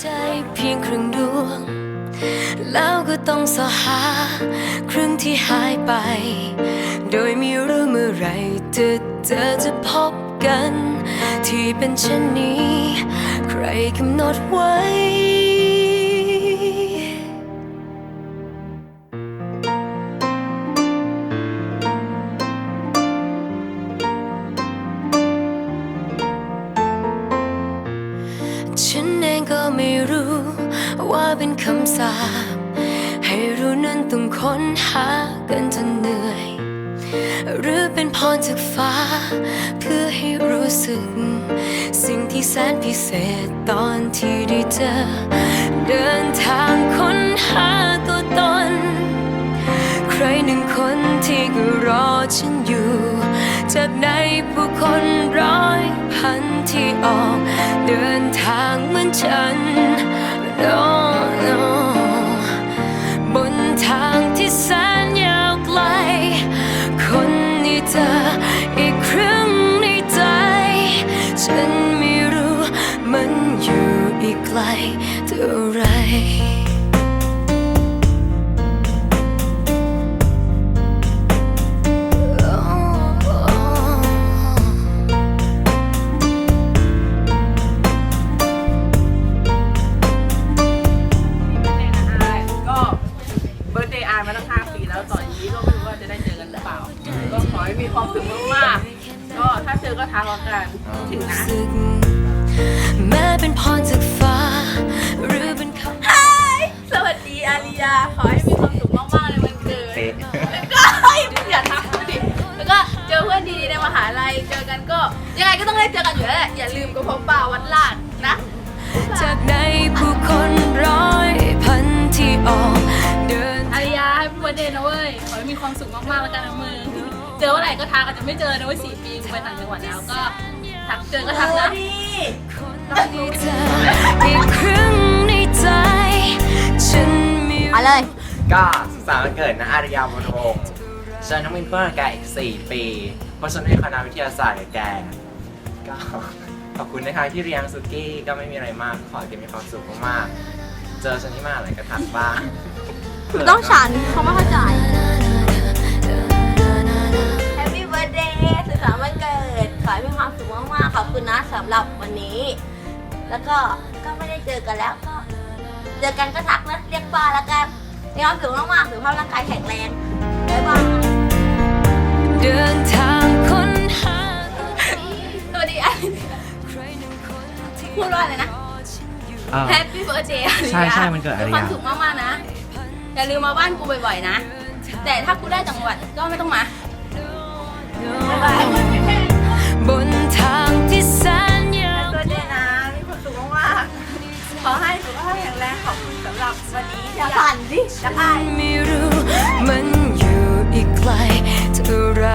ใจเพียงครึ่งดวง แล้วก็ต้องสอหาครึ่งที่หายไป โดยไม่รู้เมื่อไรจะเจอจะพบกัน ที่เป็นเช่นนี้ ใครกำหนดไว้ ฉันเองก็ไม่รู้ ว่าเป็นคำสาปให้รู้นั้นต้องค้นหากันจนเหนื่อย หรือเป็นพรจากฟ้า เพื่อให้รู้สึก สิ่งที่แสนพิเศษตอนที่ได้เจอ เดินทางค้นหาตัวตน ใครหนึ่งคนที่ก็รอฉันอยู่ จากในผู้คนร้อยพันที่ออก เดินทางเหมือนฉัน no, no บนทางที่แสนยาวไกล คนนี้เธออีกครึ่งในใจ ฉันไม่รู้มันอยู่อีกไกลเท่าไร ให้มีความสุขมากๆก็ถ้าเจอก็ทักเรากันถึงนะสึกแม้เป็นพรจากฟ้า หรือเป็นคำสวัสดีอาริยา ขอให้มีความสุขมากๆในวันเกิด เป๊ะ แล้วก็เฮ้ยอย่าทักดิ แล้วก็เจอเพื่อนดีๆในมหาลัย เจอกันก็ยังไงก็ต้องได้เจอกันอยู่แล้วแหละ อย่าลืมกระเพาะปลาวัดลาดนะ จากในผู้คนร้อยพันที่ออกเดิน อาริยาให้พี่วันเดย์นะเว้ย ขอให้มีความสุขมากๆแล้วกันนะมึงเจอเมื่อไห ร่ก็ทักอาจจะไม่เจอนะเว้ยสี่ปีกูไปต่างจังหวัดแล้วก็ทักเจอก็ทักนะคนนี้เธออีกครึ่งในใจ ฉันมี เอาเลย ก็สุขสันต์วันเกิดนะอารยาวนวงศ์ฉันต้องเป็นเพื่อนกับแกอีก 4 ปี เพราะฉันได้คณะวิทยาศาสตร์กับแกก็ ขอบคุณนะคะที่เลี้ยงสุกี้ก็ไม่มีอะไรมาก ขอให้แกมีความสุขมากๆเจอฉันที่มหาอะไรก็ทักบ้าง ต้องฉันเขาไม่เข้าใจ แล้วก็ก็ไม่ได้เจอกันแล้วก็ เจอกันก็ทักนะเรียกป้าแล้วกันมีความสุขมากๆสุขภาพร่างกายแข็งแรงบ๊ายบายเดินทางค้นหาสวัสดีอาริยาใครหนึ่งคนที่พูดว่าอะไรนะรอฉันอยู่แฮปปี้เบิร์ดเดย์ใช่ใช่มันเกิดอาริยาความสุขมากๆนะ อย่าลืมมาบ้านกูบ่อยๆนะ แต่ถ้ากูได้จังหวัดก็ไม่ต้องมา วันนี้อย่าปั่นดิ จะไป ไม่รู้มันอยู่อีกไกลเท่าไร